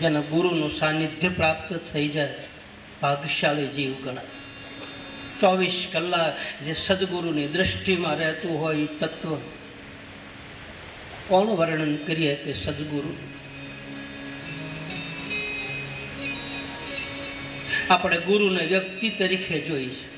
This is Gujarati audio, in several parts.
જેના ગુરુનું સાનિધ્ય પ્રાપ્ત થઈ જાય. ભાગ્યશાળી જીવ ગણાય. ચોવીસ કલાક જે સદગુરુની દૃષ્ટિમાં રહેતું હોય તત્વ. કોણ વર્ણન કરીએ કે સદગુરુ? આપણે ગુરુને વ્યક્તિ તરીકે જોઈ છે.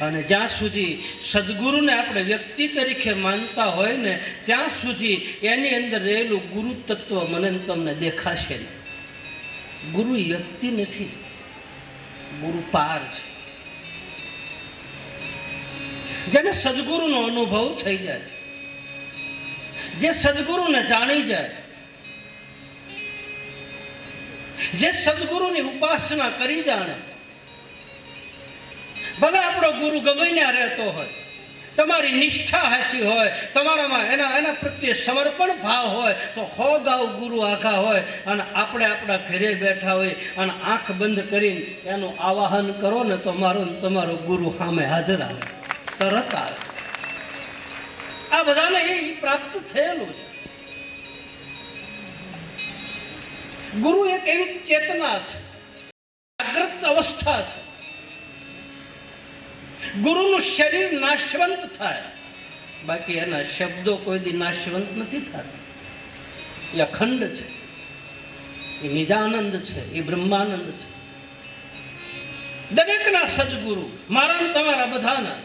અને જ્યાં સુધી સદગુરુને આપણે વ્યક્તિ તરીકે માનતા હોય ને, ત્યાં સુધી એની અંદર રહેલું ગુરુ તત્વ મને તમને દેખાશે નહીં. ગુરુ વ્યક્તિ નથી. ગુરુ પાર છે. જેને સદગુરુનો અનુભવ થઈ જાય, જે સદગુરુને જાણી જાય, જે સદગુરુની ઉપાસના કરી જાણે ભલે આપણો ગુરુ ગમે ત્યાં રહેતો હોય, તમારી નિષ્ઠા હાસી હોય, તમારામાં એના એના પ્રત્યે સમર્પણ ભાવ હોય, તો હો ગાવ ગુરુ આખા હોય અને આપણે આપણા ઘરે બેઠા હોય અને આંખ બંધ કરીને એનું આવાહન કરો ને તો મારો તમારો ગુરુ સામે હાજર આવે, તરત આવે. આ બધાને એ પ્રાપ્ત થયેલું છે. ગુરુ એક એવી ચેતના છે, જાગ્રત અવસ્થા છે. ગુરુનું શરીર નાશવંત થાય. બાકી એના શબ્દો કોઈ દી નાશવંત નથી થતા. એ અખંડ છે. એ નિજાનંદ છે, એ બ્રહ્માનંદ છે. દરેકના સદગુરુ, મારા તમારા બધાના.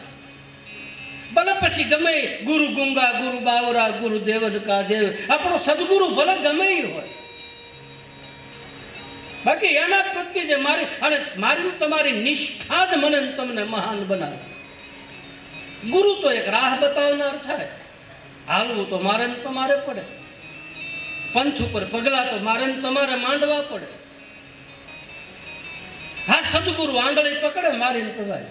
ભલે પછી ગમે ગુરુ ગુંગા, ગુરુ બાવરા, ગુરુ દેવન કા દેવ, આપણો સદગુરુ ભલે ગમે હોય બાકી એના પ્રત્યે જે મારી અને મારી તમારી નિષ્ઠા જ મને તમને મહાન બનાવે. ગુરુ તો એક રાહ બતાવનાર થાય. હાલવું તો મારે ને તમારે પડે. પંથ ઉપર પગલા તો મારે ને તમારે માંડવા પડે. હા, સદગુરુ આંગળી પકડે, મારી ને તમારે.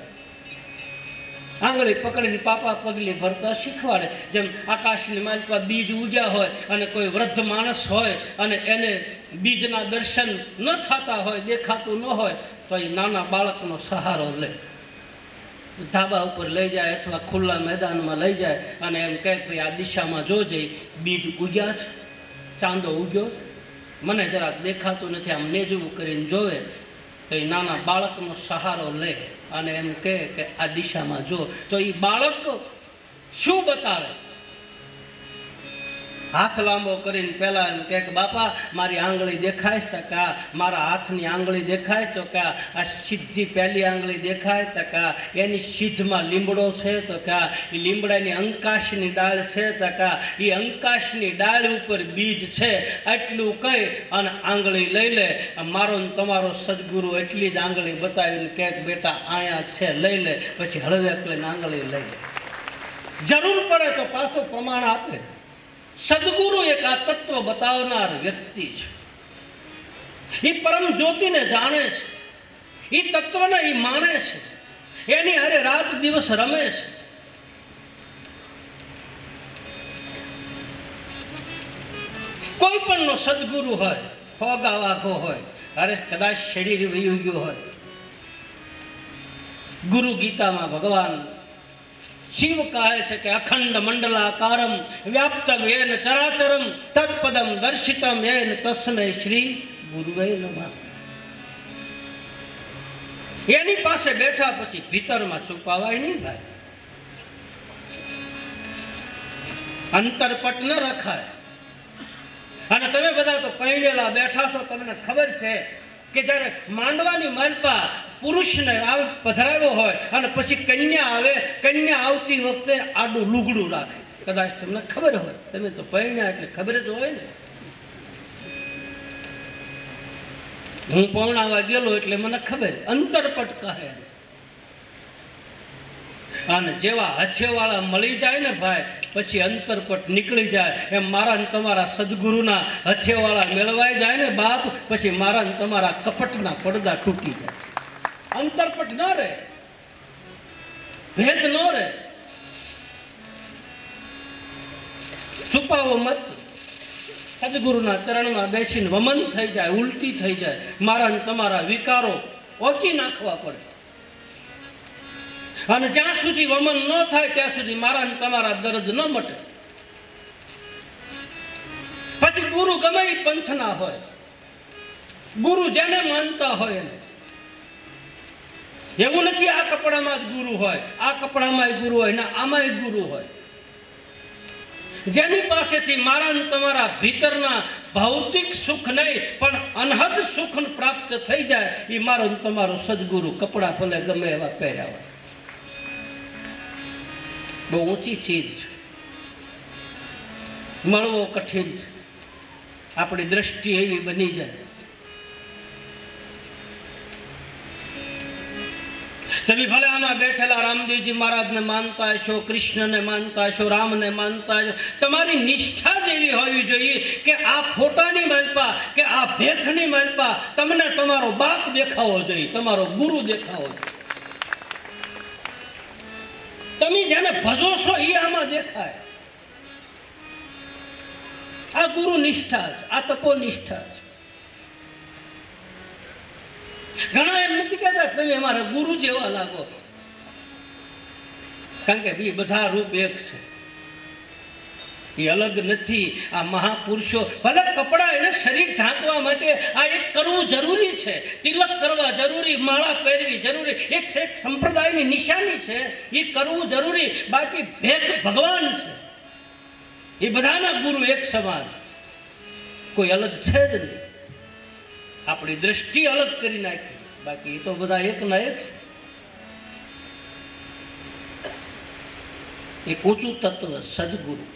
આંગળી પકડીને પાપા પગલી ભરતા શીખવાડે. જેમ આકાશની માલિકા બીજ ઉગ્યા હોય અને કોઈ વૃદ્ધ માણસ હોય અને એને બીજના દર્શન ન થતા હોય, દેખાતું ન હોય, તો એ નાના બાળકનો સહારો લે. ધાબા ઉપર લઈ જાય અથવા ખુલ્લા મેદાનમાં લઈ જાય અને એમ કહે કે આ દિશામાં જોજે બીજ ઉગ્યા છે, ચાંદો ઉગ્યો છે. મને જરાક દેખાતું નથી, આમ નેજવું કરીને જોવે. તો એ નાના બાળકનો સહારો લે અને એમ કહે કે આ દિશામાં જો. તો એ બાળક શું બતાવે? હાથ લાંબો કરીને પહેલાં એમ કહે કે, બાપા, મારી આંગળી દેખાય તો કા? મારા હાથની આંગળી દેખાય તો કા? આ સીધી પહેલી આંગળી દેખાય તો કા? એની સીધમાં લીમડો છે તો કા? એ લીમડાની અંકાશની ડાળ છે તો કા? એ અંકાશની ડાળ ઉપર બીજ છે એટલું કહી અને આંગળી લઈ લે. મારો ને તમારો સદગુરુ એટલી જ આંગળી બતાવીને કહે બેટા, આયા છે, લઈ લે, પછી હળવે લઈને આંગળી લઈ લે. જરૂર પડે તો પાછું પ્રમાણ આપે. સદગુરુ એક આ તત્વ બતાવનાર વ્યક્તિ છે. એ પરમ જ્યોતિને જાણે છે. એ તત્વને એ માણે છે. એની અરે રાત દિવસ રમે છે. કોઈ પણ નો સદગુરુ હોય હોગા વાઘો હોય, અરે કદાચ શરીર વયું ગયું હોય, ગુરુ ગીતામાં ભગવાન શિવ કહે છે કે અખંડ મંડલાકારમ વ્યાપ્તમ એન ચરાચરમ, તત્પદમ દર્શિતમ એન તસ્મે શ્રી ગુરુવે નમઃ. એની પાસે બેઠા પછી ભીતરમાં છુપાવાય નહીં ભાઈ. અંતરપટ ન રખાય. અને તમે બધા તો પૈણેલા બેઠા છો, તમને ખબર છે કે જ્યારે માંડવાની માલપા પુરુષને આવે પધરાવ્યો હોય અને પછી કન્યા આવે, કન્યા આવતી વખતે આડું લુગડું રાખે. કદાચ તમને ખબર હોય. તમે તો પહેણ્યા એટલે ખબર જ હોય ને. હું પૌણાવા ગયેલો એટલે મને ખબર. અંતરપટ કહે. અને જેવા હથેવાળા મળી જાય ને ભાઈ, પછી અંતરપટ નીકળી જાય. એમ મારા ને તમારા સદગુરુના હથેવાળા મેળવાઈ જાય ને બાપ, પછી મારા ને તમારા કપટના પડદા તૂટી જાય. અંતરપટ ન રહે. ભેદ ન રહે. છુપાવો મત. સદગુરુના ચરણમાં બેસીને વમન થઈ જાય, ઉલટી થઈ જાય. મારા તમારા વિકારો ઓકી નાખવા પડે. અને જ્યાં સુધી વમન ન થાય, ત્યાં સુધી મારા તમારા દર્દ ન મટે. પછી ગુરુ ગમે પંથના હોય. ગુરુ જેને માનતા હોય એને. એવું નથી આ કપડામાં જ ગુરુ હોય, આ કપડામાં ગુરુ હોય ને આમાંય ગુરુ હોય. જેની પાસેથી મારા તમારા ભીતરના ભૌતિક સુખ નહીં, પણ અનહદ સુખ પ્રાપ્ત થઈ જાય એ મારો તમારો સદગુરુ કપડા ભલે ગમે એવા પહેર્યા હોય. બહુ ઊંચી ચીજ મળવો કઠિન છે. આપણી દ્રષ્ટિ એવી બની જાય. તમે ભલે આમાં બેઠેલા રામદેવજી મહારાજને માનતા છો કૃષ્ણને માનતા છો રામને માનતા છો તમારી નિષ્ઠા જેવી હોવી જોઈએ કે આ ફોટાની માલપા, કે આ ભેખની માલપા તમને તમારો બાપ દેખાવો જોઈએ, તમારો ગુરુ દેખાવો જોઈએ. તમે જેને ભજો છો એ આમાં દેખાય. આ ગુરુ નિષ્ઠા છે, આ તપો નિષ્ઠા છે. ઘણા એમ નથી કહેતા તમે અમારા ગુરુ જેવા લાગો. કારણ કે એ બધા રૂપ એક છે. એ અલગ નથી. આ મહાપુરુષો ભલે કપડા એને શરીર ઢાંકવા માટે આ એક કરવું જરૂરી છે. તિલક કરવા જરૂરી, માળા પહેરવી જરૂરી. એ છે સંપ્રદાયની નિશાની છે. એ કરવું જરૂરી. બાકી ભેદ ભગવાન છે. એ બધાના ગુરુ એક સમાજ. કોઈ અલગ છે જ નહીં. આપણી દ્રષ્ટિ અલગ કરી નાખી. બાકી એ તો બધા એક ના એક છે. એક ઊંચું તત્વ સદગુરુ.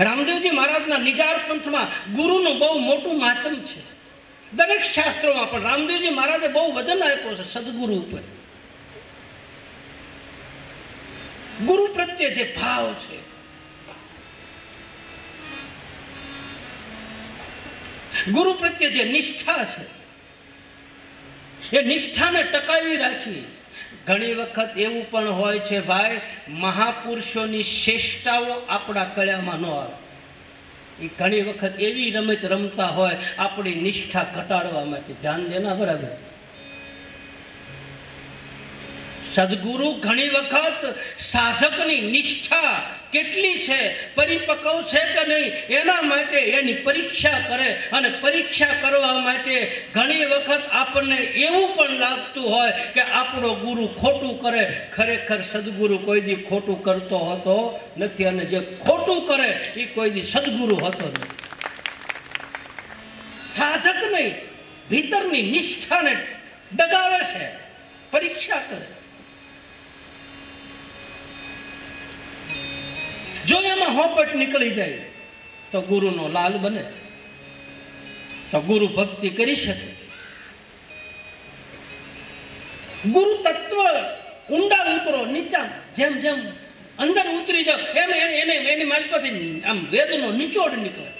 રામદેવજી મહારાજના નિજાર પંથમાં ગુરુનું બહુ મોટું માતમ છે. દરેક શાસ્ત્રોમાં પણ રામદેવજી મહારાજે બહુ વજન આપ્યો છે સદગુરુ ઉપર. ગુરુ પ્રત્યે જે ભાવ છે ગુરુ પ્રત્યે જે નિષ્ઠા છે, એ નિષ્ઠાને ટકાવી રાખી. ઘણી વખત એવું પણ હોય છે, ભાઈ, મહાપુરુષોની શ્રેષ્ઠતાઓ આપણા કળામાં ન આવે. એ ઘણી વખત એવી રમત રમતા હોય, આપણી નિષ્ઠા ઘટાડવા માટે. ધ્યાન દેના બરાબર. સદગુરુ ઘણી વખત સાધકની નિષ્ઠા કેટલી છે, પરિપક્વ છે કે નહીં, એના માટે એની પરીક્ષા કરે અને પરીક્ષા કરવા માટે ઘણી વખત આપણને એવું પણ લાગતું હોય કે આપણો ગુરુ ખોટું કરે. ખરેખર સદગુરુ કોઈ દી ખોટું કરતો હતો નથી અને જે ખોટું કરે એ કોઈ દી સદગુરુ હતો નથી. સાધક નહીં ભીતરની નિષ્ઠાને ડગાવે છે, પરીક્ષા કરે. જો એમાં હોપટ નીકળી જાય, તો ગુરુનો લાલ બને. તો ગુરુ ભક્તિ કરી શકે. ગુરુ તત્વ ઊંડા ઉતરો નીચા જેમ જેમ અંદર ઉતરી જાવ એમ એને એને એની મારી પાસે આમ વેદનો નિચોડ નીકળે.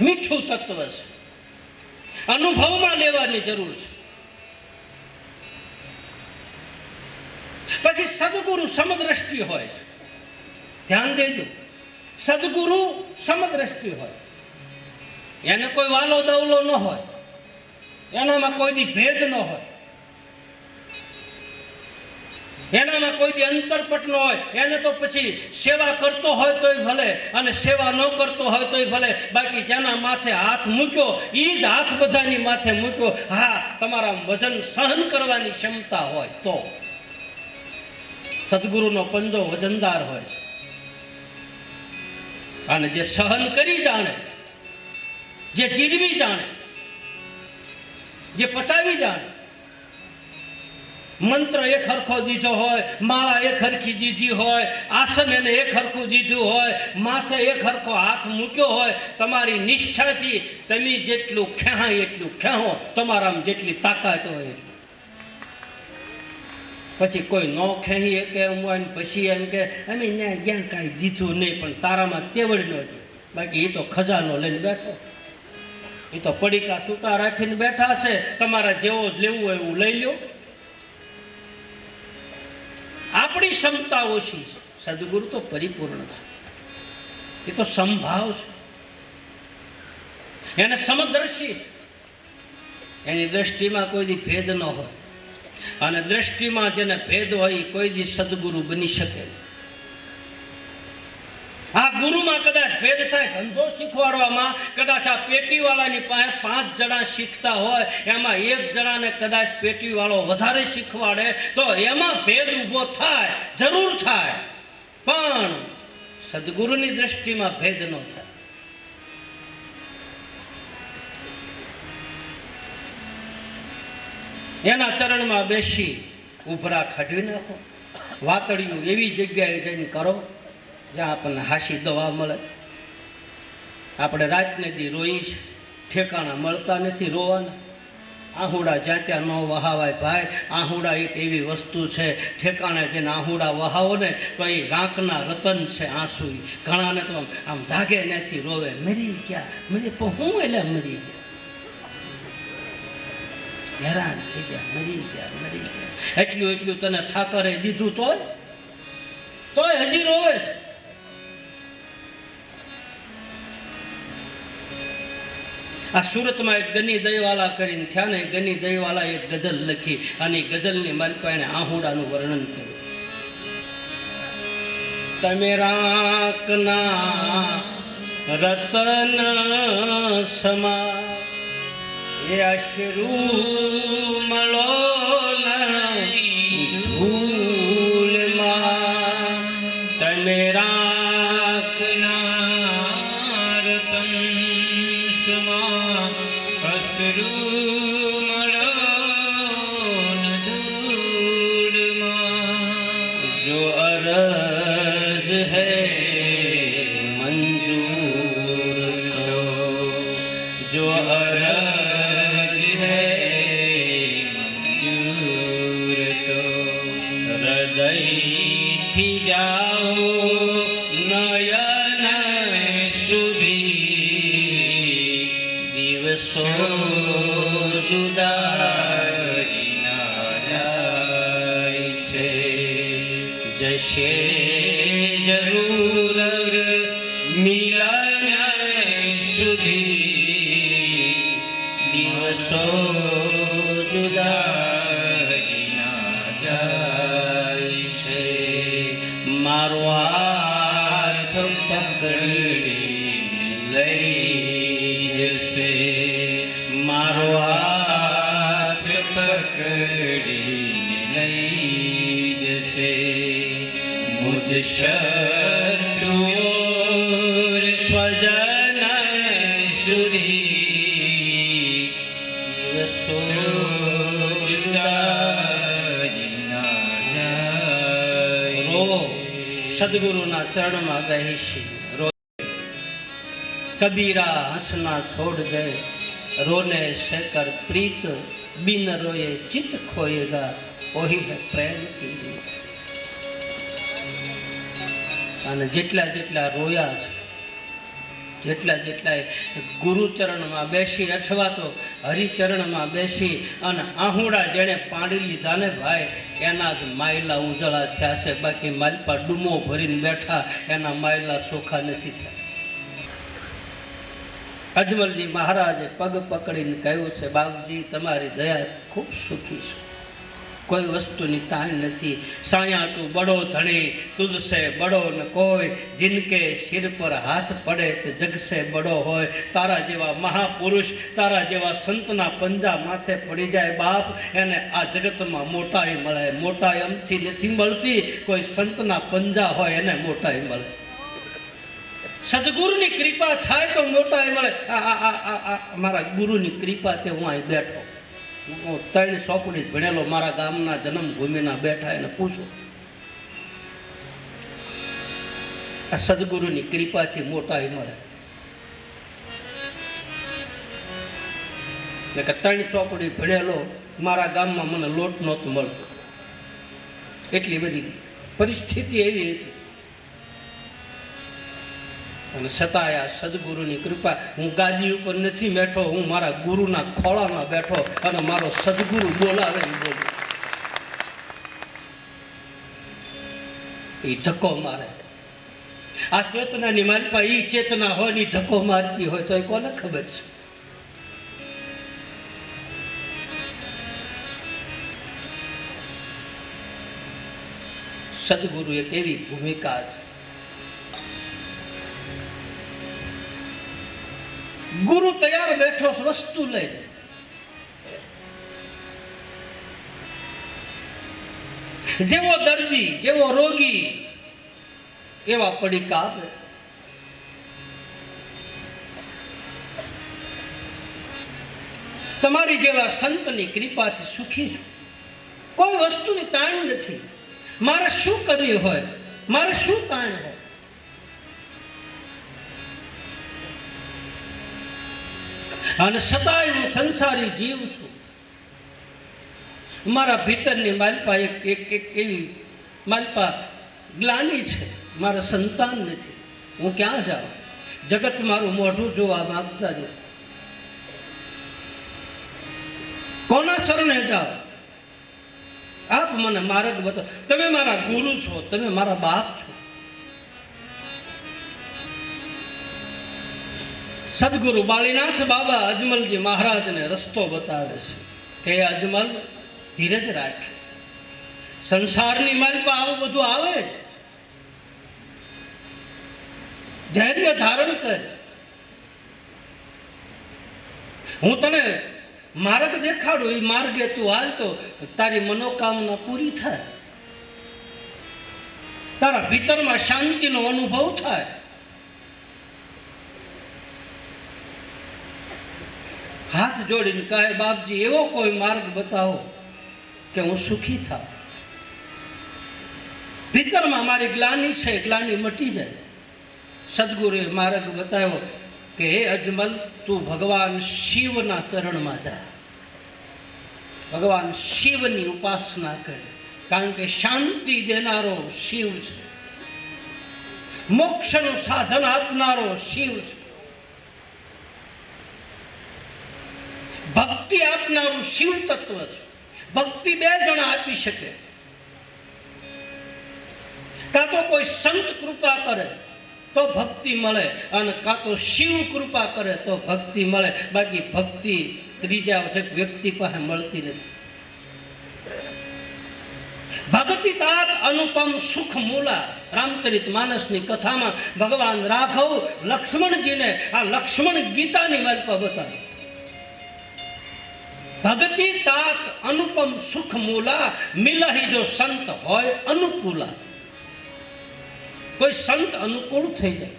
મીઠું તત્વ છે. અનુભવમાં લેવાની જરૂર છે. પછી સદગુરુ સમદ્રષ્ટિ હોય ધ્યાન દેજો. સદગુરુ સમદ્રષ્ટિ હોય. એને કોઈ વાલો દવલો ન હોય. એનામાં કોઈ દી ભેદ ન હોય. એનામાં કોઈ દી અંતરપટ ન હોય. એને તો પછી સેવા કરતો હોય તોય ભલે અને સેવા ન કરતો હોય તોય ભલે. બાકી જેના માથે હાથ મૂક્યો એ જ હાથ બધાની માથે મૂક્યો. હા તમારા વજન સહન કરવાની ક્ષમતા હોય તો. સદગુરુનો પંજો વજનદાર હોય છે. અને જે સહન કરી જાણે, જે જીરવી જાણે, જે પચાવી જાણે, મંત્ર એક હરખો દીધો હોય, માળા એક હરખી દીધી હોય, આસન એને એક હરખું દીધું હોય, માથે એક હરખો હાથ મૂક્યો હોય, તમારી નિષ્ઠાથી તમે જેટલું ખેહાય એટલું ખેહો, તમારામાં જેટલી તાકાત હોય એટલી. પછી કોઈ ન ખેહી કે હું પછી એમ કે, અમે ત્યાં જ્યાં કાંઈ દીધું નહીં, પણ તારામાં તેવડ નથી બાકી એ તો ખજાનો લઈને બેઠો. એ તો પડીકા સૂતા રાખીને બેઠા છે, તમારે જેવો જ લેવું હોય એવું લઈ લો આપણી ક્ષમતા ઓછી છે સદગુરુ તો પરિપૂર્ણ છે. એ તો સંભાવ છે. એને સમદર્શી છે. એની દ્રષ્ટિમાં કોઈ ભેદ ન હોય. અને દ્રષ્ટિમાં જેને ભેદ હોય કોઈ દી સદગુરુ બની શકે આ ગુરુમાં કદાચ ભેદ થાય, ધંધો શીખવાડવામાં કદાચ આ પેટીવાળાની પાસે પાંચ જણા શીખતા હોય, એમાં એક જણાને કદાચ પેટીવાળો વધારે શીખવાડે, તો એમાં ભેદ ઊભો થાય, જરૂર થાય. પણ સદગુરુની દ્રષ્ટિમાં ભેદ ન થાય. એના ચરણમાં બેસી ઉભરા ખાઢવી નાખો. વાતળિયું એવી જગ્યાએ જઈને કરો જ્યાં આપણને હાસી દવા મળે. આપણે રાતને દી રોઈ ઠેકાણા મળતા નથી રોવાના. આહુડા જાત્યા ન વહાવાય ભાઈ. આહુડા એક એવી વસ્તુ છે, ઠેકાણે જેને આહુડા વહાવો ને તો એ રાંકના રતન છે આંસુ ઘણાને તો આમ જાગે નથી રોવે. મરી ગયા, મરી પણ હું એટલે મરી ગયા? હેરાન થઈ ગયા, મરી ગયા મરી ગયા. એટલું એટલું તને ઠાકરે દીધું તોય? તોય હજી રોવે છે. આ સુરતમાં એક ગની દયવાલા કરીને થયા ને ગની દયવાલા એક ગઝલ લખી અને ગઝલની માલિકા એને આહુડાનું વર્ણન કર્યું. તમે રાકના રતન સમા એ અશ્રુ મળો. મારો હાથ પકડી લઈ જશે મારો હાથ પકડીને સદગુરુના ચરણમાં બેસી રો કબીરા હસના છોડ દે. રોને શેકર પ્રીત, બિન રોયે ચિત ખોયેગા. ઓહી હે પ્રેમ કી. અને જેટલા જેટલા રોયા છે જેટલા જેટલા ગુરુચરણમાં બેસી અથવા તો હરિચરણમાં બેસી અને આહુડા જેણે પાડી લીધા ને ભાઈ, એના જ માયલા ઉજળા થયા છે. બાકી માલપા ડૂમો ભરીને બેઠા, એના માયલા ચોખા નથી થયા. અજમલજી મહારાજે પગ પકડીને કહ્યું છે, બાપજી, તમારી દયા ખૂબ સુખી છું. કોઈ વસ્તુની તાલ નથી. સાયા તું બડો ધણી તુજસે બડો ન કોઈ. જિનકે સિર પર હાથ પડે તે જગસે બડો હોય. તારા જેવા મહાપુરુષ, તારા જેવા સંતના પંજા માથે પડી જાય બાપ. એને આ જગતમાં મોટાઈ મળે. મોટાઈ અમથી નથી મળતી. કોઈ સંતના પંજા હોય એને મોટાઈ મળે. સદગુરુની કૃપા થાય તો મોટાઈ મળે. આ મારા ગુરુની કૃપા તે હું અહીં બેઠો. ત્રણ ચોપડી ભણેલો મારા ગામના જન્મભૂમિના બેઠા એને પૂછો. આ સદગુરુની કૃપાથી મોટાઈ મળે. એટલે કે ત્રણ ચોપડી ભણેલો મારા ગામમાં મને લોટ નહોતું મળતો. એટલી બધી પરિસ્થિતિ એવી હતી. અને છતાંય આ સદગુરુની કૃપા. હું ગાદી ઉપર નથી બેઠો, હું મારા ગુરુના ખોળામાં બેઠો અને મારો સદગુરુ બોલાવે એ બોલું. એ ધક્કો મારે. આ ચેતનાની મારી પાસે એ ચેતના હોય ને ધક્કો મારતી હોય તો એ કોને ખબર છે? સદગુરુ એક એવી ભૂમિકા છે ગુરુ તૈયાર બેઠો વસ્તુ લઈને જેવો દર્દી, જેવો રોગી, એવા પડીકા આપે. તમારી જેવા સંતની કૃપાથી સુખી છું. કોઈ વસ્તુની તાણ નથી. મારે શું કરવી હોય? મારે શું તાણ હોય? અને છતાંય હું સંસારી જીવ છું. મારા ભીતરની માલપા એક એક એક એવી માલપા ગ્લાની છે. મારા સંતાન નથી હું ક્યાં જાઉં? જગત મારું મોઢું જોવા માગતા નથી. કોના શરણે જાઓ? આપ મને માર્ગ બતાવો. તમે મારા ગુરુ છો. તમે મારા બાપ છો. સદગુરુ બાળીનાથ બાબા અજમલજી મહારાજને રસ્તો બતાવે છે. કે અજમલ ધીરજ રાખ. સંસારની માલપા આવું બધું આવે? ધૈર્ય ધારણ કર. હું તને માર્ગ દેખાડું એ માર્ગે તું હાલ તો તારી મનોકામના પૂરી થાય. તારા ભીતરમાં શાંતિનો અનુભવ થાય. હાથ જોડીને કહે બાપજી, એવો કોઈ માર્ગ બતાવો કે હું સુખી થાવ ભીતરમાં મારી ગ્લાની છે, ગ્લાની મટી જાય. સદગુરુએ માર્ગ બતાવ્યો કે, હે અજમલ, તું ભગવાન શિવના ચરણમાં જા. ભગવાન શિવની ઉપાસના કર, કારણ કે શાંતિ દેનારો શિવ છે. મોક્ષનું સાધન આપનારો શિવ છે. ભક્તિ આપનારું શિવ તત્વ છે. ભક્તિ બે જણા આપી શકે. કાં તો કોઈ સંત કૃપા કરે, તો ભક્તિ મળે, અને કાં તો શિવ કૃપા કરે, તો ભક્તિ મળે. બાકી ભક્તિ ત્રીજા વ્યક્તિ પાસે મળતી નથી. ભક્તિ તાત અનુપમ સુખ મૂલા. રામચરિત માનસની કથામાં ભગવાન રાઘવ લક્ષ્મણજીને આ લક્ષ્મણ ગીતાની માલપા બતાવે. ભક્તિ તાત અનુપમ સુખ મૂલા મિલહી જો સંત હોય અનુકૂલા. કોઈ સંત અનુકૂળ થઈ જાય.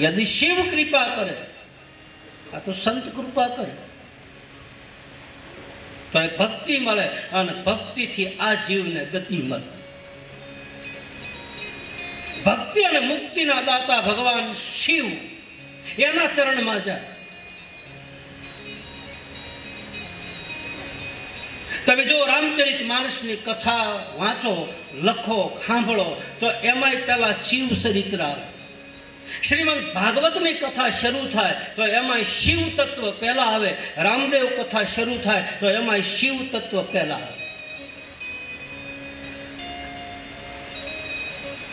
યદિ શિવ કૃપા કરે, આ તો સંત કૃપા કરે. તો એ ભક્તિ મળે અને ભક્તિથી આ જીવને ગતિ મળે. ભક્તિ અને મુક્તિના દાતા ભગવાન શિવ, એના ચરણમાં જાય. તમે જો રામચરિત માનસની કથા વાંચો, લખો, સાંભળો, તો એમાંય પહેલાં શિવ ચરિત્ર આવે. શ્રીમદ ભાગવતની કથા શરૂ થાય, તો એમાં શિવ તત્વ પહેલાં આવે. રામદેવ કથા શરૂ થાય, તો એમાં શિવ તત્વ પહેલાં આવે.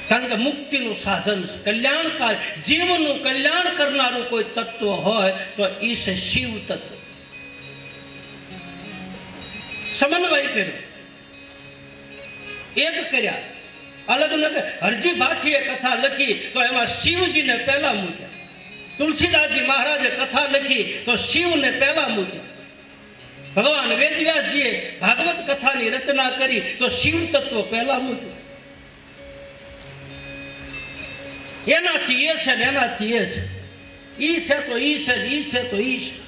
કારણ કે મુક્તિનું સાધન કલ્યાણકાર, જીવનું કલ્યાણ કરનારું કોઈ તત્વ હોય, તો એ શિવ તત્વ. સમન્વય કર્યો. એક કર્યા. અલગ ન હરજી ભાઠીએ કથા લખી તો એમાં શિવજીને પહેલા મૂક્યા. તુલસીદાસજી મહારાજે કથા લખી તો શિવને પહેલા મૂક્યા. ભગવાન વેદવ્યાસજીએ ભાગવત કથાની રચના કરી તો શિવ તત્વ પહેલા મૂક્યું. એનાથી એ છે ને એનાથી એ છે. ઈ છે તો ઈ છે ઈ છે તો ઈ છે.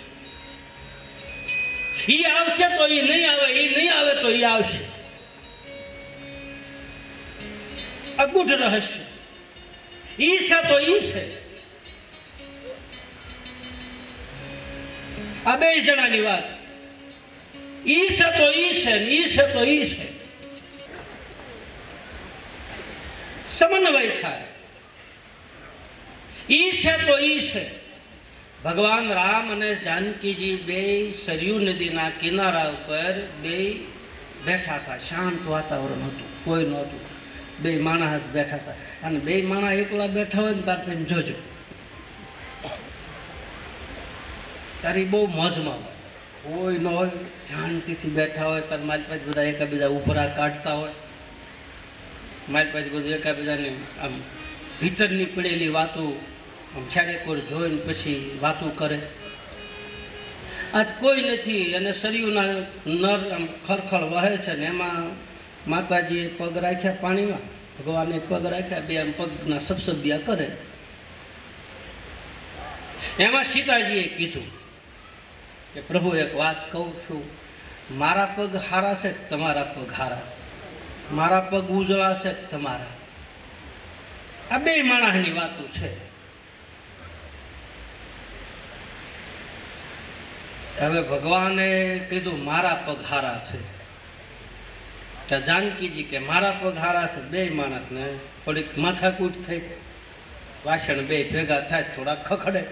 ઈ આવશે તો ઈ નહીં આવે, ઈ નહીં આવે તો ઈ આવશે. અગુઢ રહસ્ય. ઈ છે તો ઈ છે. આ બે જણાની વાત. ઈ છે તો ઈ છે ઈ છે તો ઈ છે. સમન્વય થાય. ઈ છે તો ઈ છે. ભગવાન રામ અને જાનકીજી બે સરયુ નદીના કિનારા ઉપર બે બેઠા હતા શાંત વાતાવરણ હતું. કોઈ નહોતું બે માણસ બેઠા હતા અને બે માણસ એકલા બેઠા હોય ને તાર તમે જોજો. તારી બહુ મોજમાં હોય. કોઈ ન હોય. શાંતિથી બેઠા હોય. તાર મારી પાસે બધા એકાબીજા ઉભરા કાઢતા હોય. મારી પાસે બધું એકાબીજાને આમ ભીતરની પડેલી વાતો કોઈ જોઈને પછી વાતું કરે. આજ કોઈ નથી અને શરીરના નર આમ ખરખર વહે છે ને એમાં માતાજીએ પગ રાખ્યા પાણીમાં. ભગવાને પગ રાખ્યા, બે આમ પગના સબસબ્યા કરે. એમાં સીતાજીએ કીધું કે પ્રભુ, એક વાત કહું છું. મારા પગ હારા છે તમારા પગ હારા છે? મારા પગ ઉજળા છે તમારા? આ બે માણસની વાતો છે. હવે ભગવાને કીધું, મારા પઘારા છે. ત્યાં જાનકીજી કે, મારા પઘારા છે, બે માણસને થોડીક માથાકૂટ થઈ. વાસણ બે ભેગા થાય થોડા ખખડે.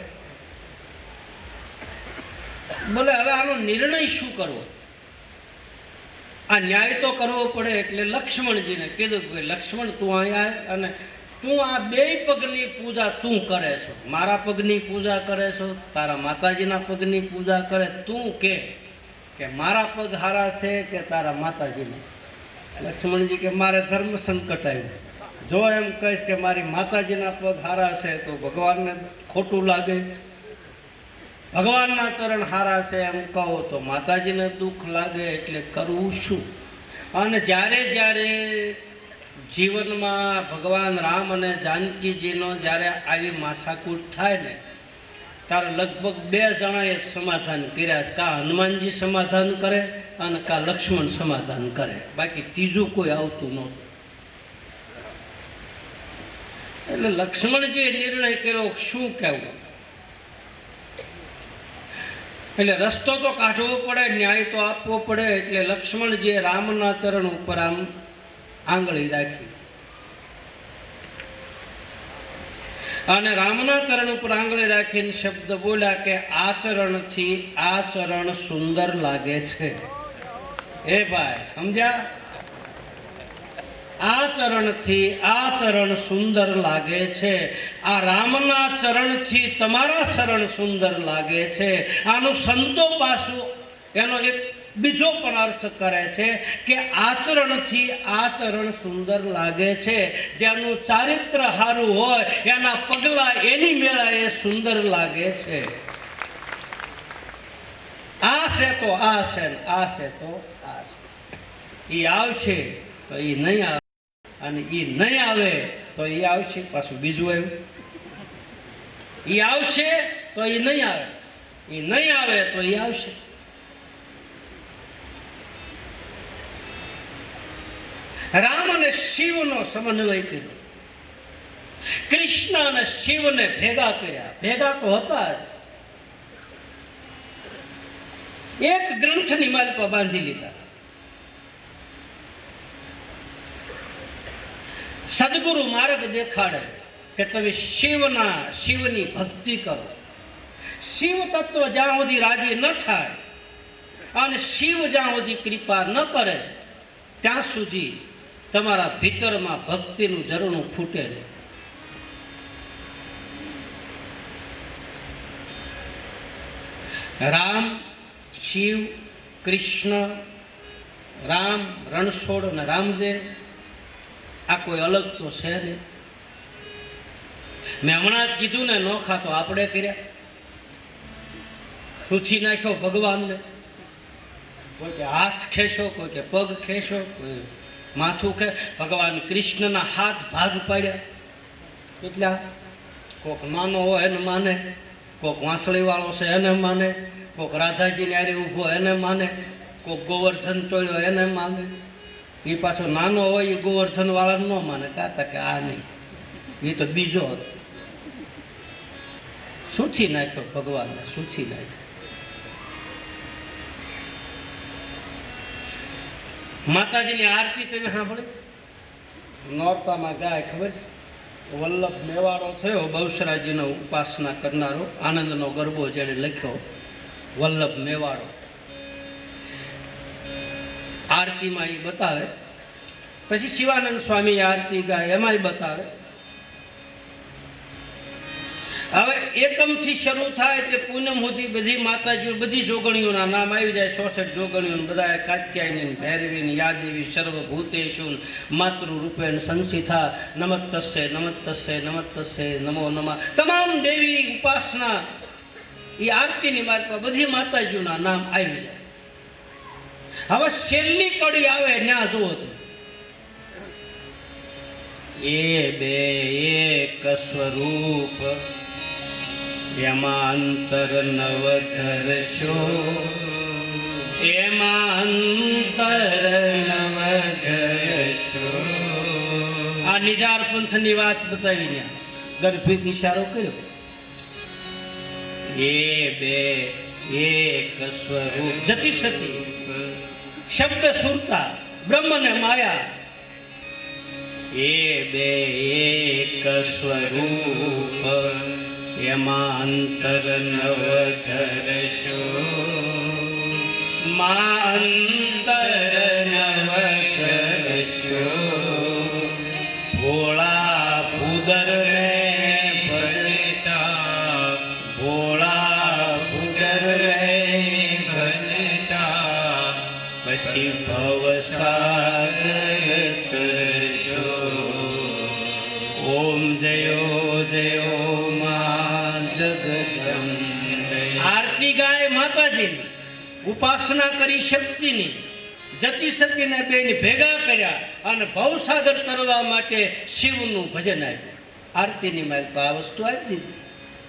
બોલે, હવે આનો નિર્ણય શું કરવો? આ ન્યાય તો કરવો પડે, એટલે લક્ષ્મણજીને કીધું કે લક્ષ્મણ, તું અહીંયા અને તું આ બે પગની પૂજા તું કરે છો? મારા પગની પૂજા કરે છો? તારા માતાજીના પગની પૂજા કરે? તું કે કે મારા પગ હારા છે કે તારા માતાજીના? લક્ષ્મણજી કે, મારે ધર્મ સંકટ આવ્યું. જો એમ કહીશ કે મારી માતાજીના પગ હારા છે તો ભગવાનને ખોટું લાગે. ભગવાનના ચરણ હારા છે એમ કહો તો માતાજીને દુઃખ લાગે એટલે કરવું શું અને જ્યારે જ્યારે જીવનમાં ભગવાન રામ અને જાનકીજીનો જ્યારે આવી માથાકૂટ થાય ને, ત્યારે લગભગ બે જણાએ સમાધાન કર્યા. કા હનુમાનજી સમાધાન કરે અને કા લક્ષ્મણ સમાધાન કરે. બાકી ત્રીજું કોઈ આવતું નહોતું એટલે લક્ષ્મણજીએ નિર્ણય કર્યો શું કહેવું? એટલે રસ્તો તો કાઢવો પડે, ન્યાય તો આપવો પડે, એટલે લક્ષ્મણજીએ રામના ચરણ ઉપર આમ આંગળી રાખી. અને રામના ચરણ ઉપર આંગળી રાખીને શબ્દ બોલ્યા કે આ ચરણથી આ ચરણ સુંદર લાગે છે. એ ભાઈ, સમજ્યા? આ ચરણથી આ ચરણ સુંદર લાગે છે. આ રામના ચરણથી તમારા ચરણ સુંદર લાગે છે. આનું સંતો પાસું એનો એક બીજો પણ અર્થ કરે છે કે આચરણથી આચરણ સુંદર લાગે છે. જેનું ચારિત્ર સારું હોય, એના પગલા એની મેળાએ સુંદર લાગે છે. આ છે તો આ છે આ છે તો આ છે. એ આવશે તો એ નહીં આવે. અને એ નહીં આવે તો એ આવશે પાછું બીજું આવ્યું. એ આવશે તો એ નહીં આવે. એ નહીં આવે તો એ આવશે. રામ અને શિવનો સમન્વય કર્યો. કૃષ્ણ અને શિવને ભેગા કર્યા. ભેગા તો હતા જ. એક ગ્રંથની માલિકા બાંધી લીધા. સદગુરુ માર્ગ દેખાડે કે તમે શિવના, શિવની ભક્તિ કરો. શિવ તત્વ જ્યાં સુધી રાજી ન થાય અને શિવ જ્યાં સુધી કૃપા ન કરે, ત્યાં સુધી તમારા ભીતરમાં ભક્તિનું ઝરણું ફૂટે નહીં. રામ, શિવ, કૃષ્ણ, રામ, રણછોડ અને રામદેવ, આ કોઈ અલગ તો છે નહીં. મેં હમણાં જ કીધું ને, નોખા તો આપણે કર્યા. સૂચી નાખ્યો ભગવાનને. કોઈ કે હાથ ખેંચો, કોઈ કે પગ ખેંચો, કોઈ માથું કે ભગવાન કૃષ્ણના હાથ ભાગ પાડ્યા. કેટલા કોક નાનો હોય એને માને, કોક વાંસળીવાળો છે એને માને, કોક રાધાજીને આરે ઊભો એને માને, કોક ગોવર્ધન તોડ્યો એને માને. એ પાછો નાનો હોય એ ગોવર્ધન વાળા ન માને, કાતા કે આ નહીં. એ તો બીજો હતો. સૂચી નાખ્યો ભગવાનને, સૂચી નાખ્યો. માતાજીની આરતી તમે સાંભળી નોરતામાં ગાય ખબર છે? વલ્લભ મેવાડો થયો, બહુસરાજીનો ઉપાસના કરનારો, આનંદનો ગરબો જેણે લખ્યો, વલ્લભ મેવાડો. આરતીમાં એ બતાવે. પછી શિવાનંદ સ્વામી આરતી ગાય, એમાંય બતાવે. હવે એકમથી શરૂ થાય તે પૂનમ સુધી બધી માતાજીઓ, બધી જોગણીઓના નામ આવી જાય, સોસઠ જોગણીઓ બધા કાત્યાયની ભૈરવીની, યાદેવી સર્વભૂતેશુ માતૃ રૂપેણ સંસિથા તસ્ય નમત તસ્ય, નમો નમા તમામ દેવી ઉપાસના એ આરતીની માર્ગમાં બધી માતાજીઓના નામ આવી જાય. હવે છેલ્લી કડી આવે ત્યાં જુઓ તો એ બે એક સ્વરૂપ એમાં અંતર નવધર શો? એમાં અંતર આ નિજાર પંથની વાત બતાવી ગયા ગર્ભિત ઇશારો કર્યો. એ બે એક સ્વરૂપ. જતી સતી. શબ્દ સુરતા, બ્રહ્મ ને માયા. એ બે એક સ્વરૂપ. નવધરમાં અંતર ઉપાસના કરી શક્તિની, જતી સતીને બેન ભેગા કર્યા અને ભવસાગર તરવા માટે શિવનું ભજન આવ્યું આરતીની મારી આ વસ્તુ આવી દીધી.